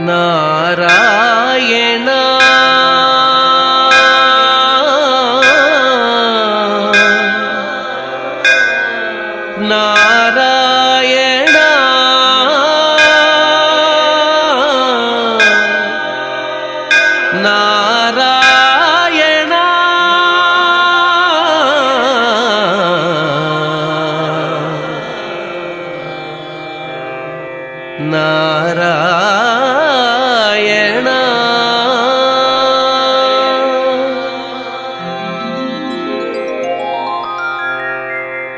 నారాయణ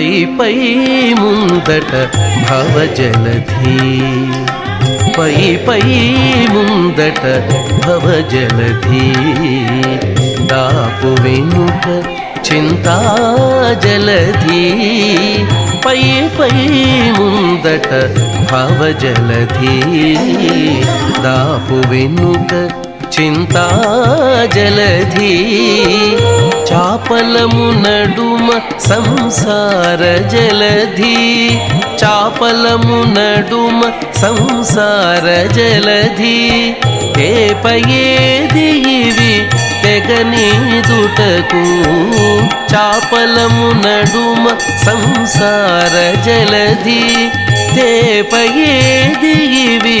పై పై ముందట భవజలధి. పై పై ముందట భవజలధి. దాపు వెనుక చింతాజలధి. పై పై ముందట భవజలధి. దాపు వెనుక చింతా జలధి చాపలము నడుమ సంసార జలధి చాపలము నడుమ సంసార జలధి తేపయేది ఇవి తెగనీదుటకు చాపలము నడుమ సంసార జలధి తేపయేది ఇవి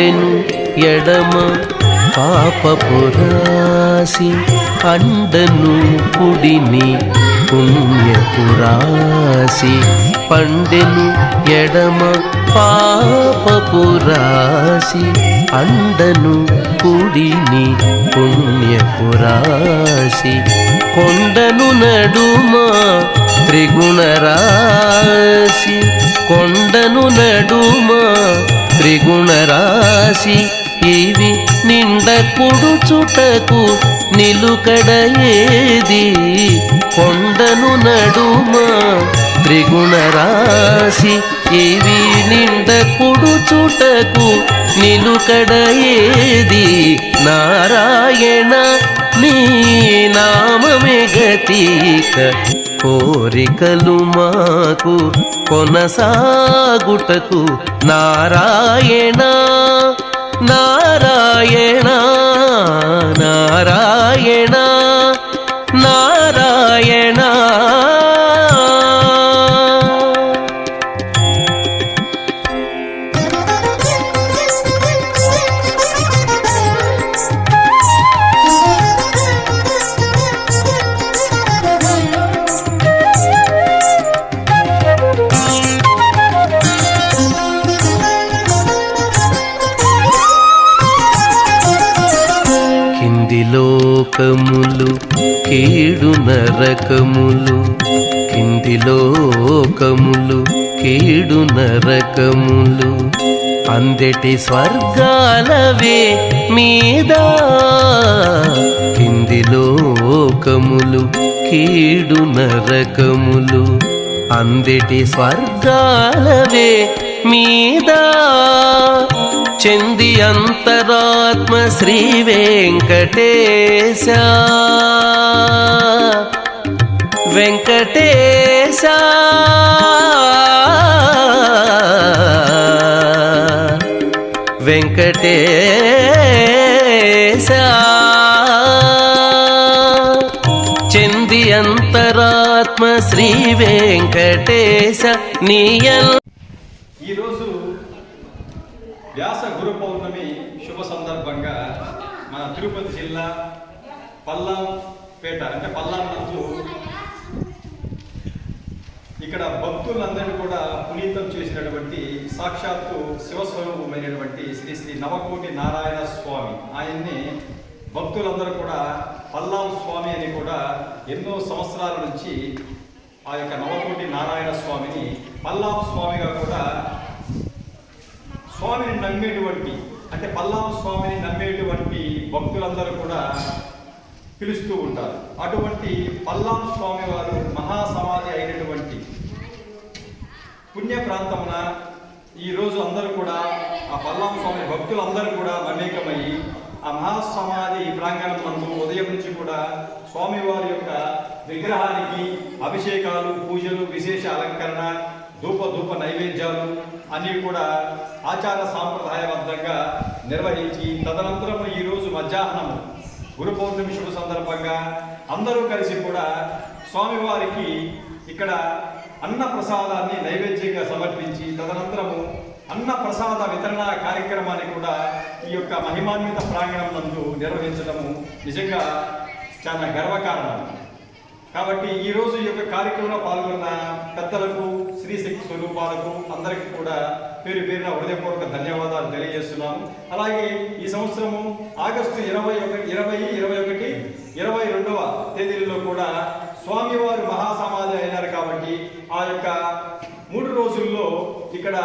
పండెను ఎడమ పాపపురాసి అండను కుడిని పుణ్యపురాసి పండెను ఎడమ పాపపురాసి అండను కుడిని పుణ్యపురాసి కొండను నడుమ త్రిగుణరాసి కొండను నడుమ త్రిగుణరాశి. ఇవి నిండ కుడుచుటకు నిలుకడ ఏది కొండను నడుమ. త్రిగుణరాశి. ఇవి నిండ కుడుచుటకు నిలుకడ ఏది నారాయణ నీ నామమే గతిక. కోరికలు మాకు కొనసాగుటకు నారాయణ నారాయణ నారాయణ. లోకములు కీడు నరకములు కింది లోకములు కీడు నరకములు. అందటి స్వర్గాలవే మీద కింది లోకములు కీడు నరకములు. అందటి స్వర్గాలవే మీద. చెంది అంతరాత్మ శ్రీ వెంకటేశ. వెంకటేశ. వెంకటేశ. చెంది అంతరాత్మ శ్రీ వెంకటేశ. నీయల్ ఈరోజు వ్యాస గురు పౌర్ణమి శుభ సందర్భంగా మన తిరుపతి జిల్లా పల్లంపేట అంటే పల్లం నందు ఇక్కడ భక్తులందరినీ కూడా పునీతం చేసినటువంటి సాక్షాత్తు శివస్వరూపమైనటువంటి శ్రీ శ్రీ నవకోటి నారాయణ స్వామి. ఆయన్ని భక్తులందరూ కూడా పల్లాం స్వామి అని కూడా ఎన్నో సంవత్సరాల నుంచి ఆ యొక్క నవకోటి నారాయణ స్వామిని పల్లాం స్వామిగా కూడా స్వామిని నమ్మేటువంటి అంటే పల్లాం స్వామిని నమ్మేటువంటి భక్తులందరూ కూడా పిలుస్తూ ఉంటారు. అటువంటి పల్లాం స్వామి వారు మహాసమాధి అయినటువంటి పుణ్య ప్రాంతమున ఈ రోజు అందరూ కూడా ఆ పల్లాం స్వామి భక్తులందరూ కూడా మమేకమయ్యి ఆ మహాసమాధి ప్రాంగణం నందు ఉదయం నుంచి కూడా స్వామివారి యొక్క విగ్రహానికి అభిషేకాలు పూజలు విశేష అలంకరణ ధూప ధూప నైవేద్యాలు అన్నీ కూడా ఆచార సాంప్రదాయబద్ధంగా నిర్వహించి తదనంతరం ఈరోజు మధ్యాహ్నం గురు పౌర్ణమి శుభ సందర్భంగా అందరూ కలిసి కూడా స్వామివారికి ఇక్కడ అన్న ప్రసాదాన్ని నైవేద్యంగా సమర్పించి తదనంతరము అన్న ప్రసాద వితరణ కార్యక్రమాన్ని కూడా ఈ యొక్క మహిమాన్విత ప్రాంగణం నందు నిర్వహించడము నిజంగా చాలా గర్వకారణం. కాబట్టి ఈ రోజు ఈ యొక్క కార్యక్రమంలో పాల్గొన్న పెద్దలకు శ్రీ స్వరూపాలకు అందరికీ కూడా పేరు పేరున హృదయపూర్వక ధన్యవాదాలు తెలియజేస్తున్నాము అలాగే ఈ సంవత్సరము ఆగస్టు ఇరవై ఒకటి ఇరవై ఇరవై ఒకటి ఇరవై రెండవ తేదీలలో కూడా స్వామివారు మహాసమాధి అయినారు కాబట్టి ఆ యొక్క మూడు రోజుల్లో ఇక్కడ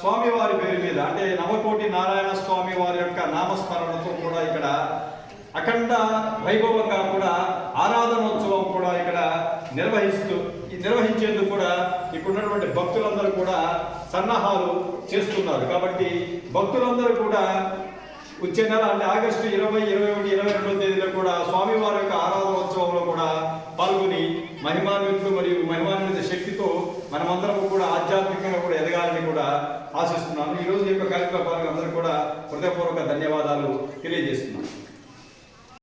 స్వామివారి పేరు మీద అంటే నవకోటి నారాయణ స్వామి వారి యొక్క నామస్మరణతో కూడా ఇక్కడ అఖండ వైభవంగా కూడా కూడా నిర్వహిస్తూ నిర్వహించేందుకు కూడా ఇప్పుడున్నటువంటి భక్తులందరూ కూడా సన్నాహాలు చేస్తున్నారు. కాబట్టి భక్తులందరూ కూడా వచ్చే నెల అంటే ఆగస్టు ఇరవై ఇరవై ఒకటి ఇరవై రెండవ తేదీలో కూడా స్వామివారి యొక్క ఆరాధన ఉత్సవంలో కూడా పాల్గొని మహిమాన్వితులు మరియు మహిమాన్విత శక్తితో మనమందరం కూడా ఆధ్యాత్మికంగా కూడా ఎదగాలని కూడా ఆశిస్తున్నాను. ఈ రోజు యొక్క కార్యక్రమాలకు అందరూ కూడా హృదయపూర్వక ధన్యవాదాలు తెలియజేస్తున్నాను.